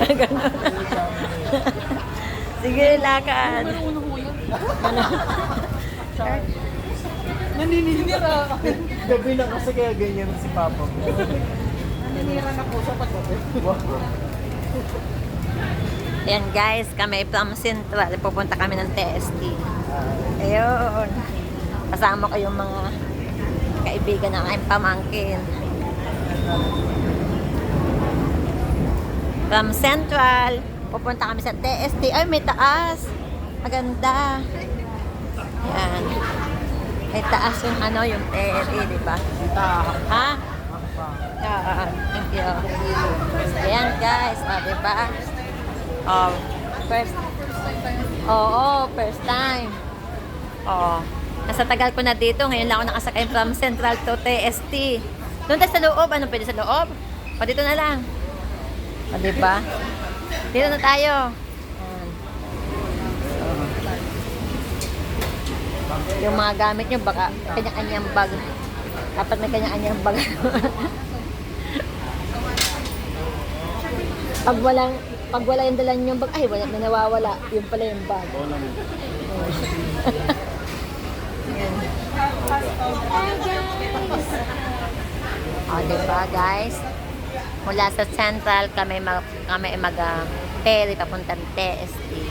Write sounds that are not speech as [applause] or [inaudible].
Ganun. Sige, lakad. Naninira. Gabi na kasi kaya ganyan si Papa. Naninira na po sa pagkabi. Ayan guys, kami from Central. Pupunta kami ng TST. Ayun. Kasama ko yung mga kaibigan ng aking pamangkin. From Central, pupunta kami sa TST. Ay, may taas. Maganda. Ayan. May taas yung ano, yung TST, di ba? Ha? Oo, thank you. Ayan guys, o, di ba? Oh, first. Oo, first time. Oo. Nasa tagal ko na dito. Ngayon lang ako nakasakay from Central to TST. Doon tayo sa loob. Ano pwede sa loob? O dito na lang. O diba? Dito na tayo. So, yung mga gamit nyo, baka kanya-kanyang bag. Dapat may kanya-kanyang bag. [laughs] pag walang pag wala yung dala yung bag, ay wala na nawawala. Yung pala yung bag. [laughs] Hi guys! O, diba guys? Mula sa Central, kami mag, kami mag uh, ferry papuntang TST.